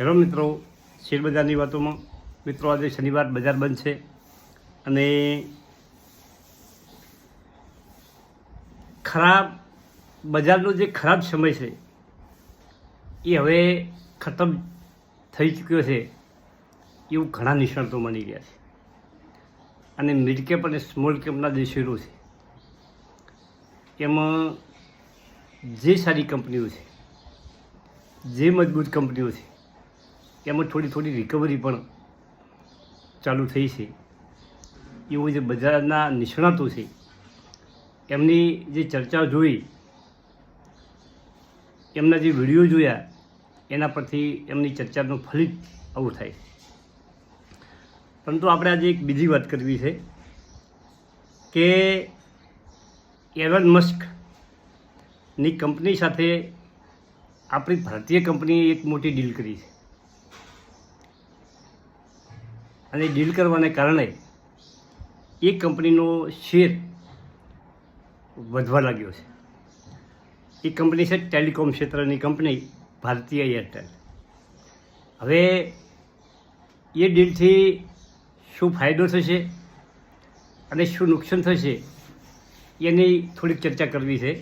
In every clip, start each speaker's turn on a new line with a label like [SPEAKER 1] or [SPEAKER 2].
[SPEAKER 1] Hello મિત્રો શેરબજારની વાતોમાં. મિત્રો, આજે શનિવાર બજાર બંધ છે અને ખરાબ, બજારનો જે ખરાબ સમય છે, એ હવે ખતમ થઈ ચૂક્યો છે એવું ઘણા નિષ્ણાતો માની ગયા છે. અને મિડ કેપ અને સ્મોલ કેપના જે શેરો છે, એમાં જે સારી કંપનીઓ છે, જે મજબૂત કંપનીઓ છે એમાં થોડી થોડી રિકવરી પણ ચાલુ થઈ છે. એવું જે બજારના નિષ્ણાતો છે, એમની જે ચર્ચા જોઈ, એમના જે વીડિયો જોયા, એના પરથી એમની ચર્ચાનું ફલિત આવું થાય. પરંતુ આપણે આજે એક બીજી વાત કરવી છે કે એલન મસ્કની કંપની સાથે આપણી ભારતીય કંપનીએ એક મોટી ડીલ કરી છે. અને ડીલ કરવાને કારણે એ કંપનીનો શેર વધવા લાગ્યો છે. એ કંપની છે ટેલિકોમ ક્ષેત્રની કંપની, ભારતીય એરટેલ હવે એ ડીલથી શું ફાયદો થશે અને શું નુકસાન થશે એની થોડીક ચર્ચા કરવી છે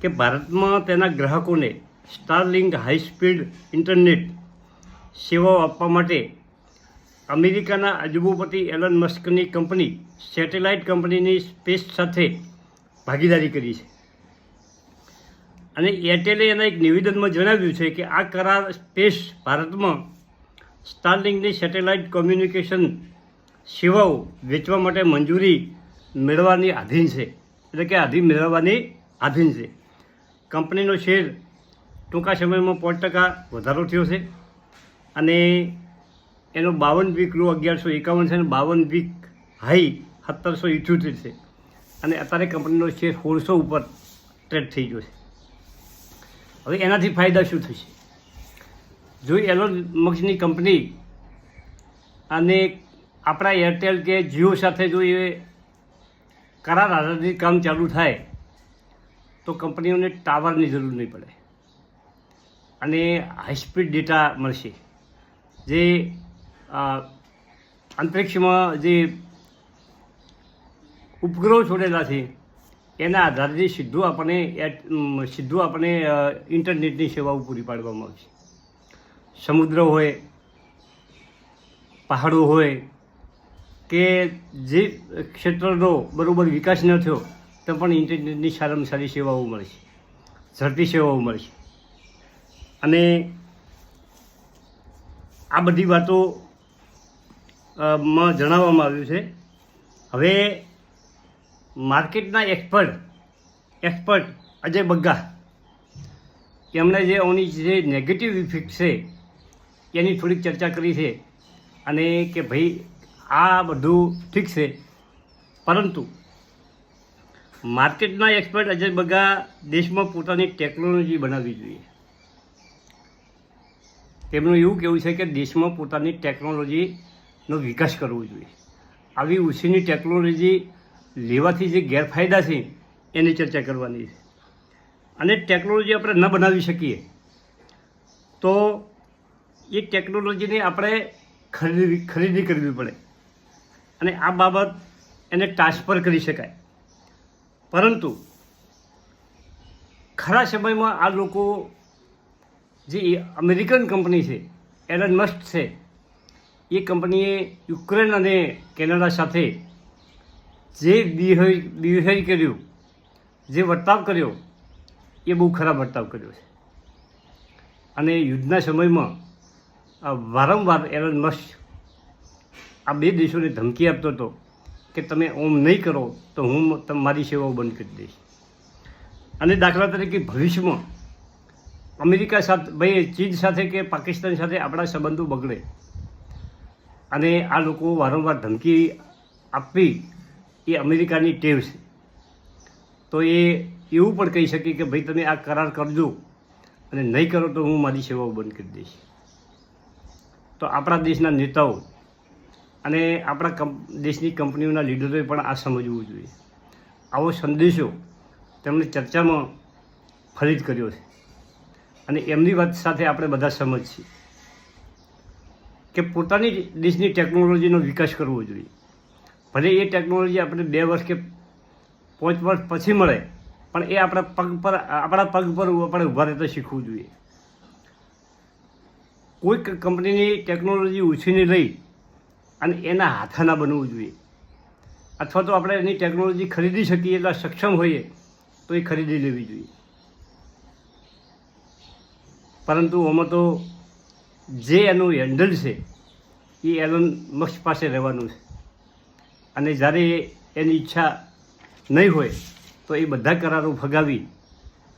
[SPEAKER 1] કે ભારતમાં તેના ગ્રાહકોને સ્ટારલિંક હાઈ સ્પીડ ઇન્ટરનેટ સેવાઓ આપવા માટે અમેરિકાના અજબોપતિ એલન મસ્કની કંપની સેટેલાઇટ કંપનીની સ્પેસ સાથે ભાગીદારી કરી છે. અને એરટેલે એના એક નિવેદનમાં જણાવ્યું છે કે આ કરાર સ્પેસ ભારતમાં સ્ટારલિંકની સેટેલાઇટ કોમ્યુનિકેશન સેવાઓ વેચવા માટે મંજૂરી મેળવવાની આધીન છે. એટલે કે આધીન મેળવવાની આધીન છે. કંપનીનો શેર ટૂંકા સમયમાં પાંચ ટકા વધારો થયો છે. અને એનો બાવન વીક લો અગિયારસો એકાવન છે અને બાવન વીક હાઈ સત્તરસો ઇઠ્યોતેર છે. અને અત્યારે કંપનીનો શેર સોળસો ઉપર ટ્રેડ થઈ ગયો છે. હવે એનાથી ફાયદા શું થશે? જો એલોન મક્સની કંપની અને આપણા એરટેલ કે જીઓ સાથે જો એ કરાર આધારિત કામ ચાલુ થાય, તો કંપનીઓને ટાવરની જરૂર નહીં પડે. અને હાઈસ્પીડ ડેટા મળશે. જે અંતરિક્ષમાં જે ઉપગ્રહો છોડેલા છે, એના આધારે સીધું આપણને સીધું આપણને ઇન્ટરનેટની સેવાઓ પૂરી પાડવામાં આવશે. સમુદ્ર હોય, પહાડો હોય, કે જે ક્ષેત્રનો બરાબર વિકાસ ન થયો, તો પણ ઇન્ટરનેટની સારામાં સારી સેવાઓ મળશે, ઝડપી સેવાઓ મળશે. અને આ બધી વાતો માં જણાવવામાં આવ્યું છે. હવે માર્કેટના એક્સપર્ટ એક્સપર્ટ અજય બગ્ગા, એમણે જે ઓની જે નેગેટિવ ઇફેક્ટ છે, એની થોડીક ચર્ચા કરી છે અને કે ભાઈ આ બધું ઠીક છે. પરંતુ માર્કેટના એક્સપર્ટ અજય બગ્ગા દેશમાં પોતાની ટેકનોલોજી બનાવવી જોઈએ. તેમનું એવું કહેવું છે કે દેશમાં પોતાની ટેકનોલોજીનો વિકાસ કરવો જોઈએ. આવી ઉછીની ટેકનોલોજી લેવાથી જે ગેરફાયદા છે, એની ચર્ચા કરવાની છે. અને ટેકનોલોજી આપણે ન બનાવી શકીએ, તો એ ટેકનોલોજીને આપણે ખરીદી ખરીદી કરવી પડે. અને આ બાબત એને ટ્રાન્સફર કરી શકાય. પરંતુ ખરા સમયમાં આ લોકો જે અમેરિકન કંપની છે, એલન મસ્ટ છે એ કંપનીએ યુક્રેન અને કેનેડા સાથે જે બિહેવ કર્યું, જે વર્તાવ કર્યો, એ બહુ ખરાબ વર્તાવ કર્યો છે. અને યુદ્ધના સમયમાં વારંવાર એલન મસ્ક આ બે દેશોને ધમકી આપતો હતો કે તમે ઓમ નહીં કરો, તો હું મારી સેવાઓ બંધ કરી દઈશ. અને દાખલા તરીકે ભવિષ્યમાં અમેરિકા સાથે, ભાઈ ચીન સાથે કે પાકિસ્તાન સાથે આપણા સંબંધો બગડે અને આ લોકો વારંવાર ધમકી આપવી એ અમેરિકાની ટેવ છે. તો એ એવું પણ કહી શકે કે ભાઈ તમે આ કરાર કરજો અને નહીં કરો તો હું મારી સેવાઓ બંધ કરી દઈશ. તો આપણા દેશના નેતાઓ અને આપણા કંપ દેશની કંપનીઓના લીડરોએ પણ આ સમજવું જોઈએ. આવો સંદેશો તેમણે ચર્ચામાં ફલિત કર્યો છે. અને એમની વાત સાથે આપણે બધા સમજ છીએ કે પોતાની દેશની ટેકનોલોજીનો વિકાસ કરવો જોઈએ. ભલે એ ટેકનોલોજી આપણે બે વર્ષ કે પાંચ વર્ષ પછી મળે, પણ એ આપણા પગ પર, આપણા પગ પર આપણે ઊભા રહેતા શીખવું જોઈએ. કોઈક કંપનીની ટેકનોલોજી ઉછીને લઈ અને એના હાથાના બનવું જોઈએ. અથવા તો આપણે એની ટેકનોલોજી ખરીદી શકીએ એટલા સક્ષમ હોઈએ, તો એ ખરીદી લેવી જોઈએ. પરંતુ આમાં તો જે એનું હેન્ડલ છે, એ એલોન મક્ષ પાસે રહેવાનું છે. અને જ્યારે એની ઈચ્છા નહીં હોય, તો એ બધા કરારો ફગાવી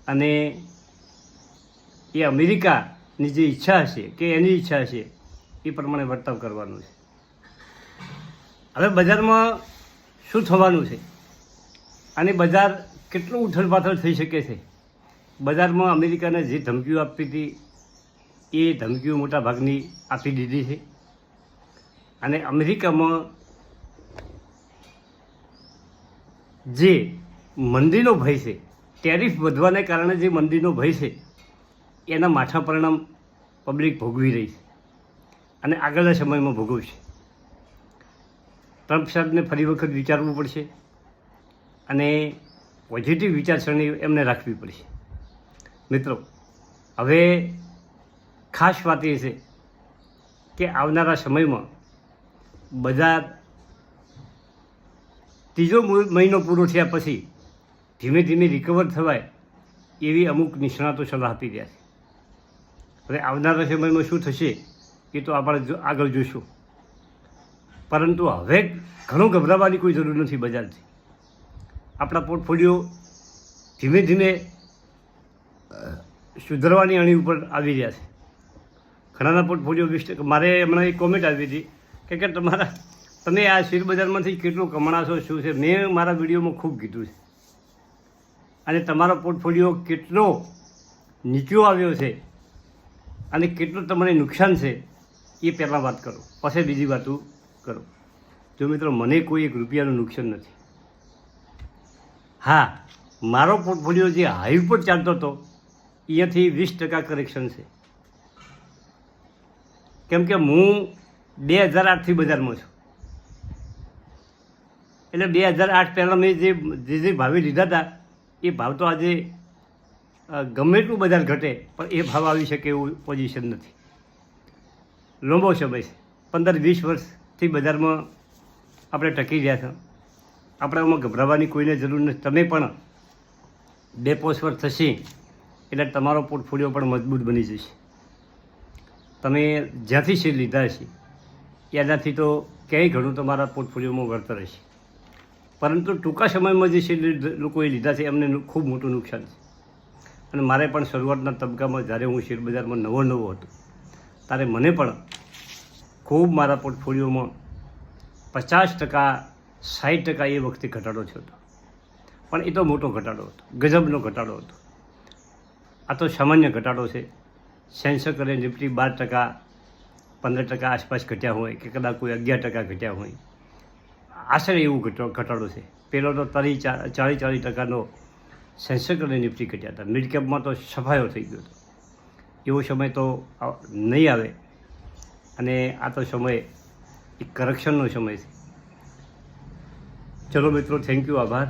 [SPEAKER 1] અને એ અમેરિકાની જે ઈચ્છા હશે, કે એની ઈચ્છા હશે, એ પ્રમાણે વર્તાવ કરવાનું છે. હવે બજારમાં શું થવાનું છે? અને બજાર કેટલું ઉથલપાથલ થઈ શકે છે? બજારમાં અમેરિકાને જે ધમકીઓ આપી હતી એ ધમકીઓ મોટા ભાગની આપી દીધી છે. અને અમેરિકામાં જે મંદીનો ભય છે, ટેરિફ વધવાને કારણે જે મંદીનો ભય છે, એના માઠા પરિણામ પબ્લિક ભોગવી રહી છે અને આગળના સમયમાં ભોગવશે ટ્રમ્પ સાહેબને ફરી વખત વિચારવું પડશે અને પોઝિટિવ વિચારસરણી એમને રાખવી પડશે. મિત્રો, હવે ખાસ વાત એ છે કે આવનારા સમયમાં બજાર ત્રીજો મહિનો પૂરો થયા પછી ધીમે ધીમે રિકવર થવાય એવી અમુક નિષ્ણાતો સલાહ આપી રહ્યા છે. હવે આવનારા સમયમાં શું થશે એ તો આપણે આગળ જોઈશું પરંતુ હવે ઘણું ગભરાવાની કોઈ જરૂર નથી બજારથી. આપણા પોર્ટફોલિયો ધીમે ધીમે સુધરવાની અણી ઉપર આવી રહ્યા છે. ઘણાના પોર્ટફોલિયો વીસ ટકા મારે હમણાં એક કોમેન્ટ આવી હતી કે કે તમારા તમે આ શેર બજારમાંથી કેટલું કમાણાશો, શું છે? મેં મારા વિડીયોમાં ખૂબ કીધું છે. અને તમારો પોર્ટફોલિયો કેટલો નીચો આવ્યો છે અને કેટલું તમને નુકસાન છે, એ પહેલાં વાત કરો. પછી બીજી વાતો કરો. જો મિત્રો, મને કોઈ એક રૂપિયાનું નુકસાન નથી. હા, મારો પોર્ટફોલિયો જે હાઈ ઉપર ચાલતો હતો અહીંયાથી વીસ ટકા કરેક્શન છે. કેમ કે હું બે હજાર આઠથી બજારમાં છું. એટલે બે હજાર આઠ પહેલાં મેં જે જે જે ભાવે લીધા હતા, એ ભાવ તો આજે ગમે એટલું બજાર ઘટે, પણ એ ભાવ આવી શકે એવું પોઝિશન નથી. લાંબો સમય છે પંદર વીસ વર્ષથી બજારમાં આપણે ટકી રહ્યા છે. આપણે આમાં ગભરાવાની કોઈને જરૂર નથી. તમે પણ બે પોસ્ટ પર થશે, એટલે તમારો પોર્ટફોલિયો પણ મજબૂત બની જશે. તમે જ્યાંથી શેર લીધા છે એનાથી તો ક્યાંય ઘણું તમારા પોર્ટફોલિયોમાં વળતર હશે. પરંતુ ટૂંકા સમયમાં જે શેર લોકોએ લીધા છે, એમને ખૂબ મોટું નુકસાન છે. અને મારે પણ શરૂઆતના તબક્કામાં જ્યારે હું શેર બજારમાં નવો નવો હતો, ત્યારે મને પણ ખૂબ મારા પોર્ટફોલિયોમાં પચાસ ટકા, સાઠ ટકા એ વખતે ઘટાડો થયો હતો. પણ એ તો મોટો ઘટાડો હતો, ગજબનો ઘટાડો હતો. આ તો સામાન્ય ઘટાડો છે. સેન્સર અને નિફ્ટી બાર ટકા, પંદર ટકા આસપાસ ઘટ્યા હોય કે કદાચ કોઈ અગિયાર ટકા ઘટ્યા હોય. આશરે એવું ઘટો ઘટાડો છે. પહેલો તો તરી ચાળીસ ચાળીસ ટકાનો સેન્સર અને નિફ્ટી ઘટ્યા હતા. મિડ કેપમાં તો સફાયો થઈ ગયો હતો. એવો સમય તો નહીં આવે. અને આ તો સમય એક કરક્શનનો સમય છે. ચલો મિત્રો થેન્ક યુ આભાર.